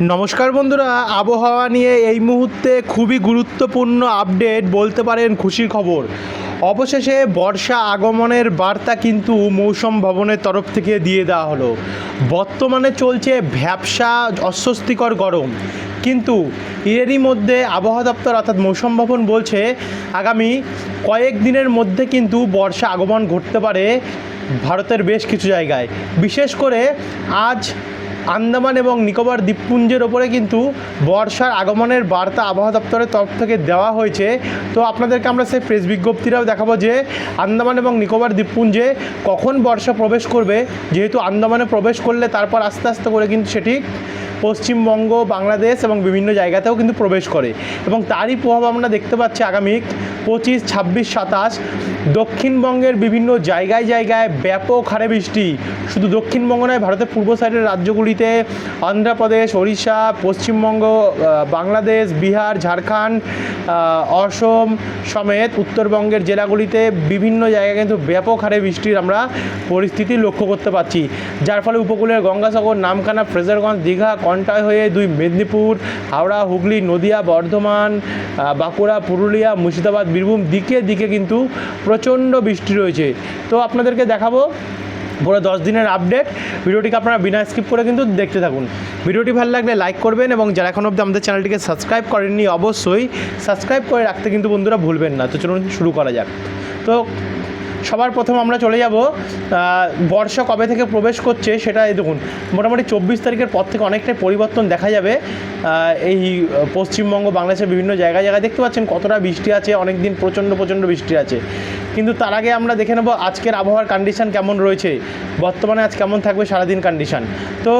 নমস্কার বন্ধুরা, আবহাওয়া নিয়ে এই মুহূর্তে খুবই গুরুত্বপূর্ণ আপডেট বলতে পারেন খুশির খবর। অবশেষে বর্ষা আগমনের বার্তা কিন্তু মৌসুম ভবনের তরফ থেকে দিয়ে দেওয়া হলো। বর্তমানে চলছে ভ্যাবসা অস্বস্তিকর গরম। কিন্তু এরই মধ্যে আবহাওয়া দপ্তর অর্থাৎ মৌসুম ভবন বলছে, আগামী কয়েক দিনের মধ্যে কিন্তু বর্ষা আগমন ঘটতে পারে ভারতের বেশ কিছু জায়গায়। বিশেষ করে আজ আন্দামান এবং নিকোবর দ্বীপপুঞ্জের ওপরে কিন্তু বর্ষার আগমনের বার্তা আবহাওয়া দপ্তরের তরফ থেকে দেওয়া হয়েছে। তো আপনাদেরকে আমরা সেই প্রেস বিজ্ঞপ্তিটাও দেখাবো যে আন্দামান এবং নিকোবর দ্বীপপুঞ্জে কখন বর্ষা প্রবেশ করবে। যেহেতু আন্দামানে প্রবেশ করলে তারপর আস্তে আস্তে করে কিন্তু সেটি পশ্চিমবঙ্গ, বাংলাদেশ এবং বিভিন্ন জায়গাতেও কিন্তু প্রবেশ করে। এবং তারই প্রভাব আমরা দেখতে পাচ্ছি আগামী পঁচিশ, ছাব্বিশ, সাতাশ। দক্ষিণবঙ্গের বিভিন্ন জায়গায় জায়গায় ব্যাপক হারে বৃষ্টি। শুধু দক্ষিণবঙ্গ নয়, ভারতের পূর্ব সাইডের রাজ্যগুলিতে অন্ধ্রপ্রদেশ, ওড়িশা, পশ্চিমবঙ্গ বাংলাদেশ, বিহার, ঝাড়খণ্ড অসম সমেত উত্তরবঙ্গের জেলাগুলিতে বিভিন্ন জায়গায় কিন্তু ব্যাপক হারে বৃষ্টির আমরা পরিস্থিতি লক্ষ্য করতে পারছি। যার ফলে উপকূলের গঙ্গাসাগর, নামখানা, ফ্রেজারগঞ্জ, দীঘা কন্টায় হয়ে দুই মেদিনীপুর, হাওড়া, হুগলি, নদিয়া, বর্ধমান বাঁকুড়া, পুরুলিয়া, মুর্শিদাবাদ বীরভূম দিকে দিকে কিন্তু প্রচণ্ড বৃষ্টি রয়েছে। তো আপনাদেরকে দেখাবো পুরো দশ দিনের আপডেট ভিডিওটিকে আপনারা বিনা স্কিপ করে কিন্তু দেখতে থাকুন। ভিডিওটি ভালো লাগলে লাইক করবেন এবং যারা এখন অব্দি আমাদের চ্যানেলটিকে সাবস্ক্রাইব করেননি, অবশ্যই সাবস্ক্রাইব করে রাখতে কিন্তু বন্ধুরা ভুলবেন না। তো চলুন শুরু করা যাক। তো সবার প্রথম আমরা চলে যাব বর্ষা কবে থেকে প্রবেশ করছে সেটা দেখুন, মোটামুটি চব্বিশ তারিখের পর থেকে অনেকটাই পরিবর্তন দেখা যাবে। এই পশ্চিমবঙ্গ, বাংলাদেশের বিভিন্ন জায়গায় জায়গায় দেখতে পাচ্ছেন কতটা বৃষ্টি আছে অনেক দিন প্রচণ্ড প্রচণ্ড বৃষ্টি আছে। কিন্তু তার আগে আমরা দেখে নেব আজকের আবহাওয়ার কন্ডিশন কেমন রয়েছে। বর্তমানে আজ কেমন থাকবে সারাদিন কন্ডিশন তো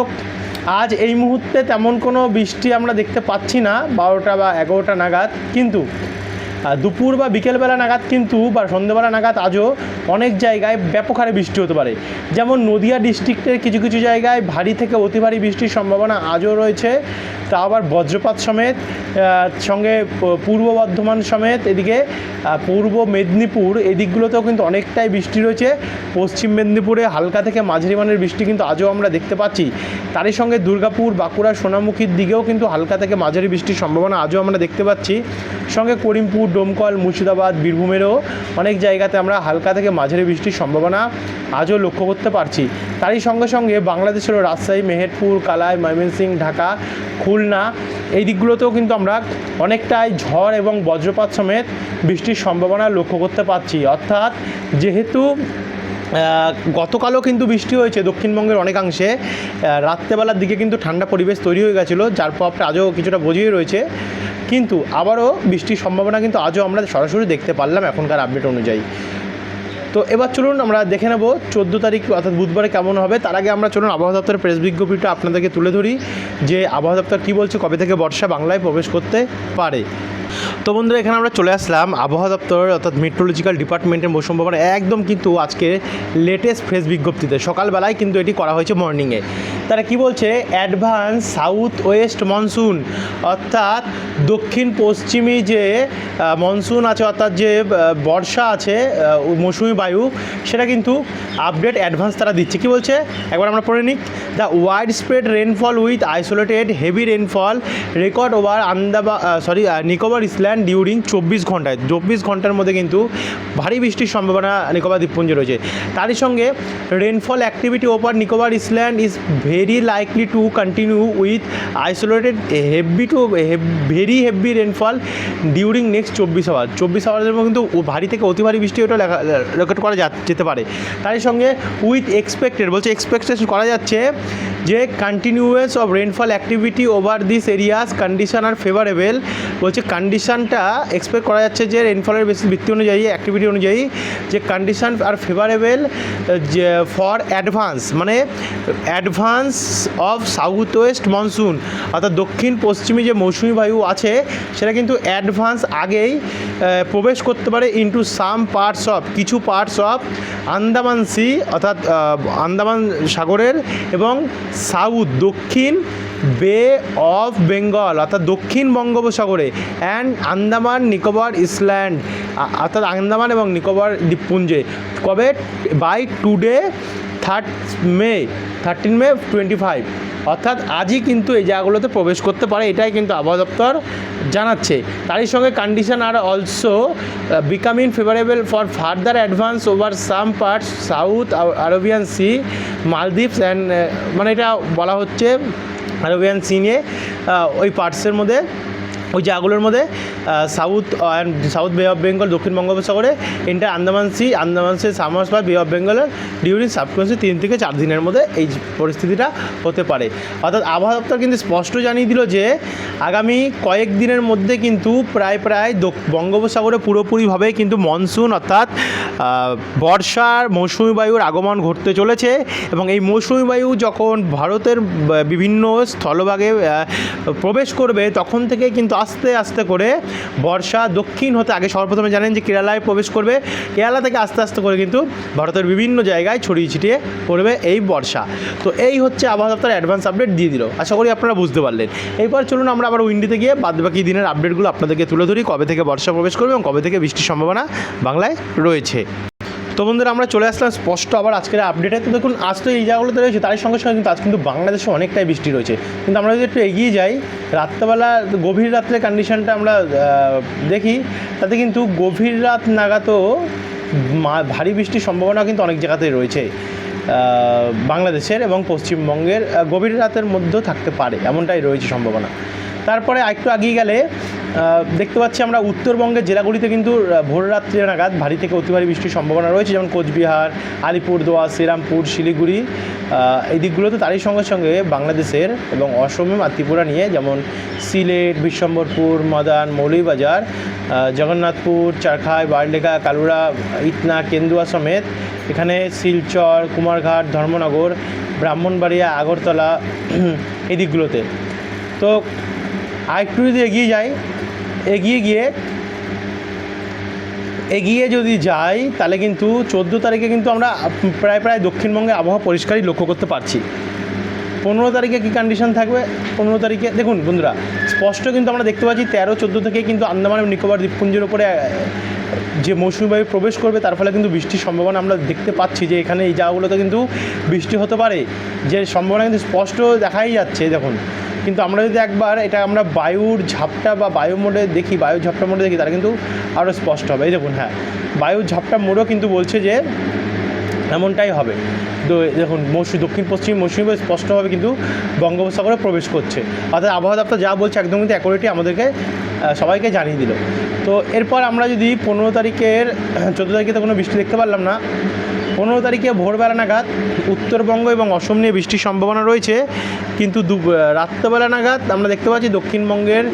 আজ এই মুহূর্তে তেমন কোনো বৃষ্টি আমরা দেখতে পাচ্ছি না, বারোটা বা এগারোটা নাগাদ। কিন্তু দুপুর বা বিকেলবেলা নাগাদ কিন্তু বা সন্ধ্যেবেলা নাগাদ আজও অনেক জায়গায় ব্যাপক হারে বৃষ্টি হতে পারে। যেমন নদিয়া ডিস্ট্রিক্টের কিছু কিছু জায়গায় ভারী থেকে অতি ভারী বৃষ্টির সম্ভাবনা আজও রয়েছে। তা আবার বজ্রপাত সমেত সঙ্গে পূর্ব বর্ধমান সমেত এদিকে পূর্ব মেদিনীপুর এদিকগুলোতেও কিন্তু অনেকটাই বৃষ্টি রয়েছে। পশ্চিম মেদিনীপুরে হালকা থেকে মাঝারি মানের বৃষ্টি কিন্তু আজও আমরা দেখতে পাচ্ছি। তারই সঙ্গে দুর্গাপুর, বাঁকুড়া, সোনামুখীর দিকেও কিন্তু হালকা থেকে মাঝারি বৃষ্টির সম্ভাবনা আজও আমরা দেখতে পাচ্ছি। সঙ্গে করিমপুর, ডোমকল, মুর্শিদাবাদ, বীরভূমেরও অনেক জায়গাতে আমরা হালকা থেকে মাঝারি বৃষ্টির সম্ভাবনা আজও লক্ষ্য করতে পারছি। তারই সঙ্গে সঙ্গে বাংলাদেশেরও রাজশাহী, মেহেরপুর, কালাই, ময়মনসিংহ, ঢাকা খুলনা এই দিকগুলোতেও কিন্তু আমরা অনেকটাই ঝড় এবং বজ্রপাত সমেত বৃষ্টির সম্ভাবনা লক্ষ্য করতে পারছি। অর্থাৎ যেহেতু গতকালও কিন্তু বৃষ্টি হয়েছে দক্ষিণবঙ্গের অনেকাংশে রাত্রেবেলার দিকে কিন্তু ঠান্ডা পরিবেশ তৈরি হয়ে গেছিল, যার প্রভাবটা আজও কিছুটা বজিয়ে রয়েছে। কিন্তু আবারও বৃষ্টির সম্ভাবনা কিন্তু আজও আমরা সরাসরি দেখতে পারলাম এখনকার আপডেট অনুযায়ী। তো এবার চলুন আমরা দেখে নেব চোদ্দ তারিখ, অর্থাৎ বুধবারে কেমন হবে। তার আগে আমরা চলুন আবহাওয়া দপ্তরের প্রেস বিজ্ঞপ্তিটা আপনাদেরকে তুলে ধরি, যে আবহাওয়া দপ্তর কী বলছে, কবে থেকে বর্ষা বাংলায় প্রবেশ করতে পারে। তো বন্ধুরা, এখানে আমরা চলে আসলাম আবহাওয়া দপ্তর অর্থাৎ মেট্রোলজিক্যাল ডিপার্টমেন্টের মৌসুম ভবন একদম কিন্তু আজকে লেটেস্ট প্রেস বিজ্ঞপ্তিতে। সকালবেলায় কিন্তু এটি করা হয়েছে মর্নিংয়ে তারা কি বলছে? অ্যাডভান্স সাউথ ওয়েস্ট মনসুন অর্থাৎ দক্ষিণ পশ্চিমী যে মনসুন আছে, অর্থাৎ যে বর্ষা আছে মৌসুমি বায়ু, সেটা কিন্তু আপডেট অ্যাডভান্স তারা দিচ্ছে। কি বলছে? একবার আমরা পড়ে নিই। The widespread rainfall with isolated heavy rainfall record over আন্দাবা sorry Nicobar island during চব্বিশ ঘন্টায়। চব্বিশ ঘণ্টার মধ্যে কিন্তু ভারী বৃষ্টির সম্ভাবনা নিকোবর দ্বীপপুঞ্জে রয়েছে। তারই সঙ্গে rainfall activity over Nicobar island is very likely to continue with isolated heavy to very heavy rainfall during next চব্বিশ আওয়ার চব্বিশ আওয়ারের মধ্যে কিন্তু ভারী থেকে অতি ভারী বৃষ্টি ওটা রেকর্ড করা যেতে পারে। তারই সঙ্গে উইথ এক্সপেক্টেড বলছে এক্সপেকটেশন করা যাচ্ছে যে continuous of rainfall activity over this areas condition are favourable বলছে কন্ডিশনটা এক্সপেক্ট করা যাচ্ছে যে রেনফলের বেশি ভিত্তি অনুযায়ী অ্যাক্টিভিটি অনুযায়ী যে condition are favourable for advance মানে advance of south west monsoon অর্থাৎ দক্ষিণ পশ্চিমী যে মৌসুমি বায়ু আছে, সেটা কিন্তু অ্যাডভান্স আগেই প্রবেশ করতে পারে ইনটু সাম পার্টস অফ কিছু পার্টস অফ আন্দামান সি অর্থাৎ আন্দামান সাগরের এবং সাউথ, দক্ষিণ বে অফ বেঙ্গল, অর্থাৎ দক্ষিণ বঙ্গোপসাগরে অ্যান্ড আন্দামান, নিকোবর, ইসল্যান্ড অর্থাৎ আন্দামান এবং নিকোবর দ্বীপপুঞ্জে। কবে? By today third May thirteen May twenty five অর্থাৎ আজই কিন্তু এই জায়গাগুলোতে প্রবেশ করতে পারে, এটাই কিন্তু আবহাওয়া দপ্তর জানাচ্ছে। তারই সঙ্গে condition are also becoming favourable for further advance over some parts south Arabian sea Maldives and মানে এটা বলা হচ্ছে আরবিয়ান সি নিয়ে ওই পার্টসের মধ্যে। ওই জায়গাগুলোর মধ্যে south and south bay of Bengal দক্ষিণ বঙ্গোপসাগরে inter Andaman sea Andaman sea Summers বা বে অফ বেঙ্গলের ডিউরিং সাবকোয়েন্সি তিন থেকে চার দিনের মধ্যে এই পরিস্থিতিটা হতে পারে। অর্থাৎ আবহাওয়া দপ্তর কিন্তু স্পষ্ট জানিয়ে দিল যে, আগামী কয়েক দিনের মধ্যে কিন্তু প্রায় প্রায় বঙ্গোপসাগরে পুরোপুরিভাবে কিন্তু মনসুন অর্থাৎ বর্ষার মৌসুমি বায়ুর আগমন ঘটতে চলেছে এবং এই মৌসুমি বায়ু যখন ভারতের বিভিন্ন স্থলভাগে প্রবেশ করবে, তখন থেকে কিন্তু আস্তে আস্তে করে বর্ষা দক্ষিণ হতে আগে সর্বপ্রথমে জানেন যে কেরালায় প্রবেশ করবে। কেরালা থেকে আস্তে আস্তে করে কিন্তু ভারতের বিভিন্ন জায়গায় ছড়িয়ে ছিটিয়ে পড়বে এই বর্ষা। তো এই হচ্ছে আবহাওয়া দপ্তর অ্যাডভান্স আপডেট দিয়ে দিল। আশা করি আপনারা বুঝতে পারলেন। এরপর চলুন আমরা আবার উইন্ডিতে গিয়ে বাদবাকি দিনের আপডেটগুলো আপনাদেরকে তুলে ধরি, কবে থেকে বর্ষা প্রবেশ করবে এবং কবে থেকে বৃষ্টির সম্ভাবনা বাংলায় রয়েছে। তো বন্ধুরা, আমরা চলে আসলাম স্পষ্ট আবার আজকের আপডেটে তো দেখুন, আজ তো এই জায়গাগুলোতে রয়েছে তার সঙ্গে সঙ্গে কিন্তু আজ কিন্তু বাংলাদেশে অনেকটাই বৃষ্টি রয়েছে। কিন্তু আমরা যদি একটু এগিয়ে যাই, রাত্রেবেলা গভীর রাত্রে কন্ডিশনটা আমরা দেখি, তাতে কিন্তু গভীর রাত নাগাদও ভারী বৃষ্টির সম্ভাবনা কিন্তু অনেক জায়গাতেই রয়েছে বাংলাদেশের এবং পশ্চিমবঙ্গের গভীর রাতের মধ্যেও থাকতে পারে, এমনটাই রয়েছে সম্ভাবনা। তারপরে আরেকটু এগিয়ে গেলে দেখতে পাচ্ছি আমরা উত্তরবঙ্গের জেলাগুলিতে কিন্তু আহ, ভোর রাত্রে নাগাদ ভারী থেকে অতি ভারী বৃষ্টির সম্ভাবনা রয়েছে যেমন কোচবিহার আলিপুরদুয়ার শ্রীরামপুর শিলিগুড়ি। এই দিকগুলোতে তারই সঙ্গে সঙ্গে বাংলাদেশের এবং অসম আর ত্রিপুরা নিয়ে যেমন সিলেট বিশ্বম্বরপুর মদান মৌলভীবাজার জগন্নাথপুর চারখাই বারলেখা কালুরা ইটনা কেন্দুয়া সমেত এখানে শিলচর কুমারঘাট ধর্মনগর ব্রাহ্মণবাড়িয়া আগরতলা এই দিকগুলোতে। তো আরেকটু যদি এগিয়ে যাই, এগিয়ে গিয়ে, এগিয়ে যদি যাই, তাহলে কিন্তু চোদ্দ তারিখে কিন্তু আমরা প্রায় প্রায় দক্ষিণবঙ্গে আবহাওয়া পরিষ্কারই লক্ষ্য করতে পারছি। পনেরো তারিখে কী কন্ডিশন থাকবে? পনেরো তারিখে, দেখুন বন্ধুরা, স্পষ্ট কিন্তু আমরা দেখতে পাচ্ছি তেরো, চোদ্দ থেকে কিন্তু আন্দামান নিকোবর দ্বীপপুঞ্জের উপরে যে মৌসুমি বায়ু প্রবেশ করবে, তার ফলে কিন্তু বৃষ্টির সম্ভাবনা আমরা দেখতে পাচ্ছি যে এখানে এই জায়গাগুলোতে কিন্তু বৃষ্টি হতে পারে। যে সম্ভাবনা কিন্তু স্পষ্ট দেখাই যাচ্ছে, দেখুন। কিন্তু আমরা যদি একবার এটা আমরা বায়ুর ঝাপটা বা বায়ু মোডে দেখি বায়ু ঝাপটা মোডে দেখি, তাহলে কিন্তু আরও স্পষ্ট হবে। এই দেখুন হ্যাঁ বায়ুর ঝাপটা মোডও কিন্তু বলছে যে এমনটাই হবে। তো দেখুন মৌসুমি দক্ষিণ, পশ্চিম মৌসুমি বায়ু স্পষ্টভাবে কিন্তু বঙ্গোপসাগরে প্রবেশ করছে। অর্থাৎ আবহাওয়া দপ্তর যা বলছে একদম কিন্তু অ্যাকোরেটি আমাদেরকে সবাইকে জানিয়ে দিল। তো এরপর আমরা যদি পনেরো তারিখের, চোদ্দ তারিখে তো কোনো বৃষ্টি দেখতে পারলাম না পনেরো তারিখে ভোরবেলা নাগাদ উত্তরবঙ্গ এবং অসম নিয়ে বৃষ্টির সম্ভাবনা রয়েছে। কিন্তু দু রাত্রেবেলা নাগাদ আমরা দেখতে পাচ্ছি দক্ষিণবঙ্গের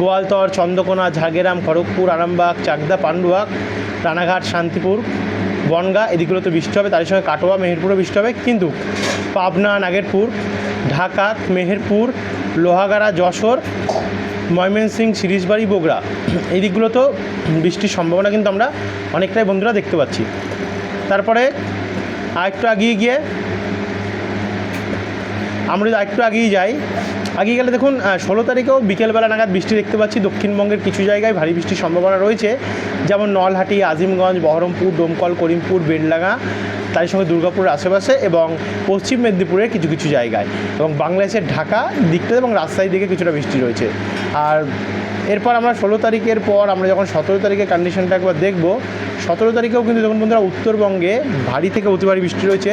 গোয়ালতর, চন্দ্রকোনা, ঝাড়গ্রাম, খড়গপুর, আরামবাগ, চাকদা পান্ডুয়াক রানাঘাট, শান্তিপুর, বনগা এদিকগুলোতে বৃষ্টি হবে। তার সঙ্গে কাটোয়া মেহেরপুরে বৃষ্টি হবে। কিন্তু পাবনা, নাগেরপুর, ঢাকা, মেহেরপুর, লোহাগাড়া, যশোর ময়মনসিং সিরিজবাড়ি, বগুড়া এই দিকগুলোতেও বৃষ্টির সম্ভাবনা কিন্তু আমরা অনেকটাই বন্ধুরা দেখতে পাচ্ছি। তারপরে আরেকটু আগিয়ে গিয়ে আমরা যদি আরেকটু এগিয়ে যাই আগে গেলে দেখুন ষোলো তারিখেও বিকেলবেলা নাগাদ বৃষ্টি দেখতে পাচ্ছি। দক্ষিণবঙ্গের কিছু জায়গায় ভারী বৃষ্টির সম্ভাবনা রয়েছে। যেমন নলহাটি, আজিমগঞ্জ, বহরমপুর, ডোমকল, করিমপুর বেলডাঙ্গা তার সঙ্গে দুর্গাপুরের আশেপাশে এবং পশ্চিম মেদিনীপুরের কিছু কিছু জায়গায় এবং বাংলাদেশের ঢাকা দিকটাতে এবং রাজশাহী দিকে কিছুটা বৃষ্টি রয়েছে। আর এরপর আমরা ষোলো তারিখের পর আমরা যখন সতেরো তারিখের কন্ডিশনটা একবার দেখব, সতেরো তারিখেও কিন্তু যখন বন্ধুরা উত্তরবঙ্গে ভারী থেকে অতি ভারী বৃষ্টি রয়েছে।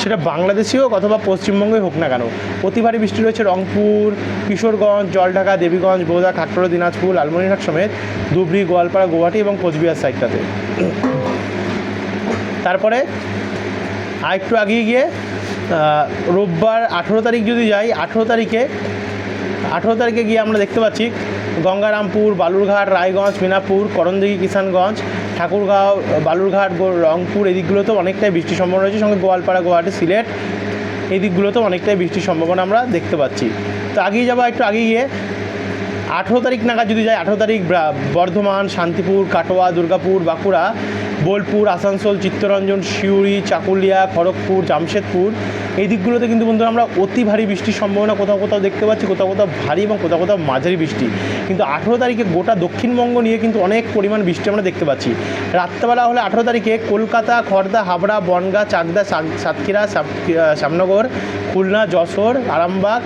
সেটা বাংলাদেশেই হোক অথবা পশ্চিমবঙ্গে হোক না কেন, অতি ভারী বৃষ্টি রয়েছে রংপুর, কিশোরগঞ্জ, জলঢাকা, দেবীগঞ্জ, বোদা খাট্টড়া দিনাজপুর, লালমনিরহাট সমেত ধুবড়ি, গোয়ালপাড়া, গুয়াহাটি এবং কোচবিহার সাইডটাতে তারপরে আরেকটু এগিয়ে গিয়ে রোববার আঠেরো তারিখ যদি যাই, আঠেরো তারিখে আঠেরো তারিখে গিয়ে আমরা দেখতে পাচ্ছি গঙ্গারামপুর, বালুরঘাট, রায়গঞ্জ, মিনাপুর, করণদিঘি, কিষানগঞ্জ, ঠাকুরগাঁও, বালুরঘাট রংপুর, এই দিকগুলোতেও অনেকটাই বৃষ্টির সম্ভাবনা রয়েছে। সঙ্গে গোয়ালপাড়া, গুয়াহাটি, সিলেট, এই দিকগুলোতেও অনেকটাই বৃষ্টির সম্ভাবনা আমরা দেখতে পাচ্ছি। তো আগেই যাব, একটু আগে গিয়ে, আঠেরো তারিখ নাগাদ যদি যাই, আঠেরো তারিখ বর্ধমান, শান্তিপুর, কাটোয়া, দুর্গাপুর, বাঁকুড়া বোলপুর, আসানসোল, চিত্তরঞ্জন, সিউড়ি, চাকুলিয়া, খড়গপুর, জামশেদপুর। এই দিকগুলোতে কিন্তু বন্ধুরা আমরা অতি ভারী বৃষ্টির সম্ভাবনা কোথাও কোথাও দেখতে পাচ্ছি, কোথাও কোথাও ভারী এবং কোথাও কোথাও মাঝারি বৃষ্টি। কিন্তু আঠেরো তারিখে গোটা দক্ষিণবঙ্গ নিয়ে কিন্তু অনেক পরিমাণ বৃষ্টি আমরা দেখতে পাচ্ছি। রাত্রেবেলা হলে আঠেরো তারিখে কলকাতা খড়দা হাবড়া, বনগা, চাকদা সাতক্ষীরা সাত- শ্যামনগর খুলনা, যশোর, আরামবাগ,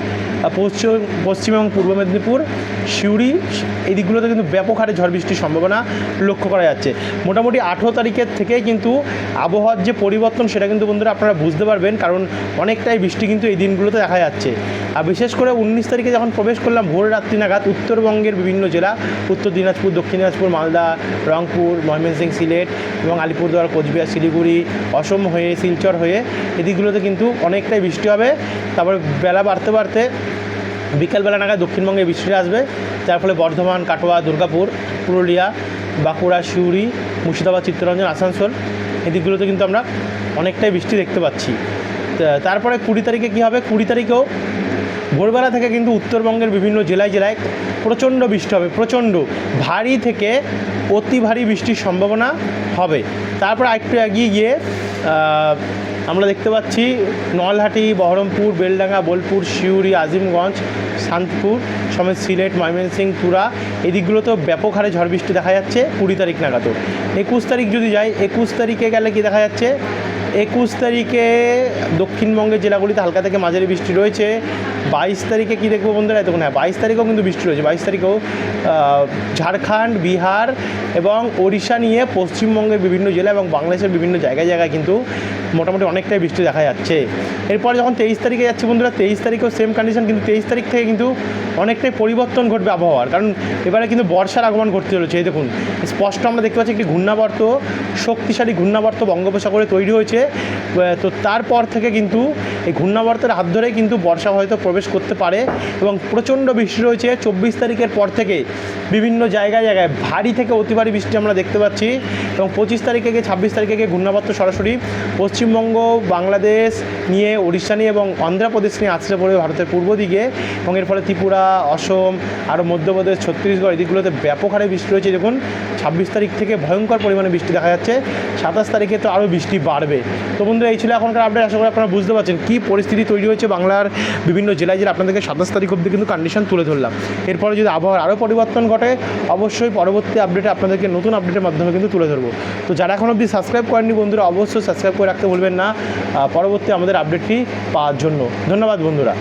পশ্চিম পশ্চিম এবং পূর্ব মেদিনীপুর, সিউড়ি এই দিকগুলোতে কিন্তু ব্যাপক হারে ঝড় বৃষ্টির সম্ভাবনা লক্ষ্য করা যাচ্ছে। মোটামুটি আঠেরো তারিখের থেকে কিন্তু আবহাওয়ার যে পরিবর্তন সেটা কিন্তু বন্ধুরা আপনারা বুঝতে পারবেন, কারণ অনেকটাই বৃষ্টি কিন্তু এই দিনগুলোতে দেখা যাচ্ছে। আর বিশেষ করে উনিশ তারিখে যখন প্রবেশ করলাম ভোর রাত্রি নাগাদ, উত্তরবঙ্গের বিভিন্ন জেলা, উত্তর দিনাজপুর, দক্ষিণ দিনাজপুর, মালদা, রংপুর, ময়মনসিং, সিলেট এবং আলিপুরদুয়ার, কোচবিহার, শিলিগুড়ি, অসম হয়ে, শিলচর হয়ে এদিকগুলোতে কিন্তু অনেকটাই বৃষ্টি হবে। তারপরে বেলা বাড়তে বাড়তে বিকালবেলা নাগাদ দক্ষিণবঙ্গে বৃষ্টি আসবে, যার ফলে বর্ধমান, কাটোয়া, দুর্গাপুর, পুরুলিয়া, বাঁকুড়া, সিউড়ি, মুর্শিদাবাদ, চিত্তরঞ্জন, আসানসোল এদিকগুলোতে কিন্তু আমরা অনেকটাই বৃষ্টি দেখতে পাচ্ছি। তারপরে কুড়ি তারিখে কী হবে? কুড়ি তারিখেও ভোরবেলা থেকে কিন্তু উত্তরবঙ্গের বিভিন্ন জেলায় জেলায় প্রচণ্ড বৃষ্টি হবে, প্রচণ্ড ভারী থেকে অতি ভারী বৃষ্টির সম্ভাবনা হবে। তারপর আরেকটু এগিয়ে গিয়ে আমরা দেখতে পাচ্ছি নলহাটি, বহরমপুর, বেলডাঙ্গা, বোলপুর, সিউড়ি, আজিমগঞ্জ, শান্তিপুর, সমেত সিলেট, ময়মনসিং, তুরা। এই দিকগুলোতেও ব্যাপক হারে ঝড় বৃষ্টি দেখা যাচ্ছে কুড়ি তারিখ নাগাদও একুশ তারিখ যদি যাই, একুশ তারিখে গেলে কি দেখা যাচ্ছে? একুশ তারিখে দক্ষিণবঙ্গের জেলাগুলিতে হালকা থেকে মাঝারি বৃষ্টি রয়েছে। বাইশ তারিখে কি দেখব বন্ধুরা? এতক্ষণ হ্যাঁ বাইশ তারিখেও কিন্তু বৃষ্টি রয়েছে। বাইশ তারিখেও ঝাড়খণ্ড, বিহার এবং ওড়িশা নিয়ে পশ্চিমবঙ্গের বিভিন্ন জেলা এবং বাংলাদেশের বিভিন্ন জায়গায় জায়গায় কিন্তু মোটামুটি অনেকটাই বৃষ্টি দেখা যাচ্ছে। এরপর যখন তেইশ তারিখে যাচ্ছে বন্ধুরা, তেইশ তারিখেও সেম কন্ডিশন কিন্তু তেইশ তারিখ থেকে কিন্তু অনেকটাই পরিবর্তন ঘটবে আবহাওয়ার। কারণ এবারে কিন্তু বর্ষার আগমন ঘটতে চলেছে, এই দেখুন। স্পষ্ট আমরা দেখতে পাচ্ছি একটি ঘূর্ণাবর্ত, শক্তিশালী ঘূর্ণাবর্ত বঙ্গোপসাগরে তৈরি হয়েছে। তো তারপর থেকে কিন্তু এই ঘূর্ণাবর্তের হাত ধরেই কিন্তু বর্ষা হয়তো প্রবেশ করতে পারে এবং প্রচণ্ড বৃষ্টি রয়েছে। চব্বিশ তারিখের পর থেকে বিভিন্ন জায়গায় জায়গায় ভারী থেকে অতি ভারী বৃষ্টি আমরা দেখতে পাচ্ছি এবং পঁচিশ তারিখে গিয়ে, ছাব্বিশ তারিখে গিয়ে ঘূর্ণাবর্ত সরাসরি পশ্চিমবঙ্গ, বাংলাদেশ নিয়ে উড়িষ্যা নিয়ে এবং অন্ধ্রপ্রদেশ নিয়ে আছড়ে পড়বে ভারতের পূর্ব দিকে এবং এর ফলে ত্রিপুরা, অসম আরও মধ্যপ্রদেশ, ছত্তিশগড় এদিকগুলোতে ব্যাপক হারে বৃষ্টি রয়েছে দেখুন, ছাব্বিশ তারিখ থেকে ভয়ঙ্কর পরিমাণে বৃষ্টি দেখা যাচ্ছে। সাতাশ তারিখে তো আরও বৃষ্টি বাড়বে। তো বন্ধুরা, এই ছিল এখনকার আপডেট আশা করি আপনারা বুঝতে পারছেন কী পরিস্থিতি তৈরি হয়েছে বাংলার বিভিন্ন জেলায় জেলা আপনাদেরকে সাতাশ তারিখ অবধি কিন্তু কন্ডিশন তুলে ধরলাম। এরপরে যদি আবহাওয়ার আরও পরিবর্তন ঘটে, অবশ্যই পরবর্তী আপডেটে আপনাদেরকে নতুন আপডেটের মাধ্যমে কিন্তু তুলে ধরবো। তো যারা এখন অবধি সাবস্ক্রাইব করেননি বন্ধুরা, অবশ্যই সাবস্ক্রাইব করে রাখতে ভুলবেন না। পরবর্তী আমাদের আপডেটটি পাওয়ার জন্য। ধন্যবাদ বন্ধুরা।